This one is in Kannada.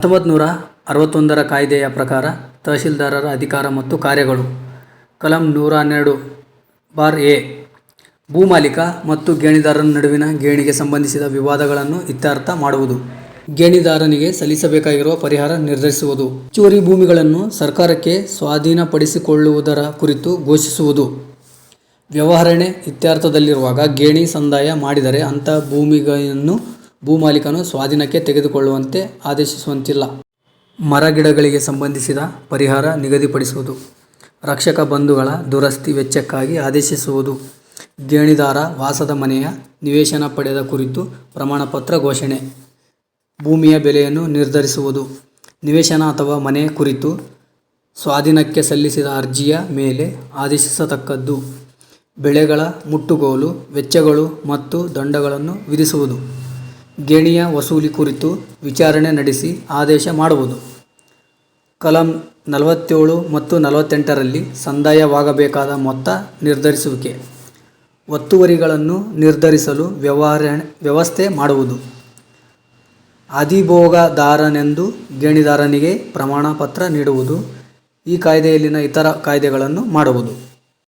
ಹತ್ತೊಂಬತ್ತು ನೂರ ಅರವತ್ತೊಂದರ ಕಾಯ್ದೆಯ ಪ್ರಕಾರ ತಹಶೀಲ್ದಾರರ ಅಧಿಕಾರ ಮತ್ತು ಕಾರ್ಯಗಳು. ಕಲಂ ನೂರ ಹನ್ನೆರಡು ಬಾರ್ ಎ. ಭೂಮಾಲೀಕ ಮತ್ತು ಗೇಣಿದಾರನ ನಡುವಿನ ಗೇಣಿಗೆ ಸಂಬಂಧಿಸಿದ ವಿವಾದಗಳನ್ನು ಇತ್ಯರ್ಥ ಮಾಡುವುದು. ಗೇಣಿದಾರನಿಗೆ ಸಲ್ಲಿಸಬೇಕಾಗಿರುವ ಪರಿಹಾರ ನಿರ್ಧರಿಸುವುದು. ಹೆಚ್ಚುವರಿ ಭೂಮಿಗಳನ್ನು ಸರ್ಕಾರಕ್ಕೆ ಸ್ವಾಧೀನಪಡಿಸಿಕೊಳ್ಳುವುದರ ಕುರಿತು ಘೋಷಿಸುವುದು. ವ್ಯವಹರಣೆ ಇತ್ಯರ್ಥದಲ್ಲಿರುವಾಗ ಗೇಣಿ ಸಂದಾಯ ಮಾಡಿದರೆ ಅಂಥ ಭೂಮಿಯನ್ನು ಭೂಮಾಲೀಕನು ಸ್ವಾಧೀನಕ್ಕೆ ತೆಗೆದುಕೊಳ್ಳುವಂತೆ ಆದೇಶಿಸುವಂತಿಲ್ಲ. ಮರಗಿಡಗಳಿಗೆ ಸಂಬಂಧಿಸಿದ ಪರಿಹಾರ ನಿಗದಿಪಡಿಸುವುದು. ರಕ್ಷಕ ಬಂಧುಗಳ ದುರಸ್ತಿ ವೆಚ್ಚಕ್ಕಾಗಿ ಆದೇಶಿಸುವುದು. ಗೇಣಿದಾರ ವಾಸದ ಮನೆಯ ನಿವೇಶನ ಪಡೆದ ಕುರಿತು ಪ್ರಮಾಣಪತ್ರ ಘೋಷಣೆ. ಭೂಮಿಯ ಬೆಲೆಯನ್ನು ನಿರ್ಧರಿಸುವುದು. ನಿವೇಶನ ಅಥವಾ ಮನೆ ಕುರಿತು ಸ್ವಾಧೀನಕ್ಕೆ ಸಲ್ಲಿಸಿದ ಅರ್ಜಿಯ ಮೇಲೆ ಆದೇಶಿಸತಕ್ಕದ್ದು. ಬೆಳೆಗಳ ಮುಟ್ಟುಗೋಲು, ವೆಚ್ಚಗಳು ಮತ್ತು ದಂಡಗಳನ್ನು ವಿಧಿಸುವುದು. ಗೇಣಿಯ ವಸೂಲಿ ಕುರಿತು ವಿಚಾರಣೆ ನಡೆಸಿ ಆದೇಶ ಮಾಡುವುದು. ಕಲಂ ನಲವತ್ತೇಳು ಮತ್ತು ನಲವತ್ತೆಂಟರಲ್ಲಿ ಸಂದಾಯವಾಗಬೇಕಾದ ಮೊತ್ತ ನಿರ್ಧರಿಸುವಿಕೆ. ಒತ್ತುವರಿಗಳನ್ನು ನಿರ್ಧರಿಸಲು ವ್ಯವಹಾರ ವ್ಯವಸ್ಥೆ ಮಾಡುವುದು. ಅಧಿಭೋಗದಾರನೆಂದು ಗೇಣಿದಾರನಿಗೆ ಪ್ರಮಾಣಪತ್ರ ನೀಡುವುದು. ಈ ಕಾಯ್ದೆಯಲ್ಲಿನ ಇತರ ಕಾಯ್ದೆಗಳನ್ನು ಮಾಡುವುದು.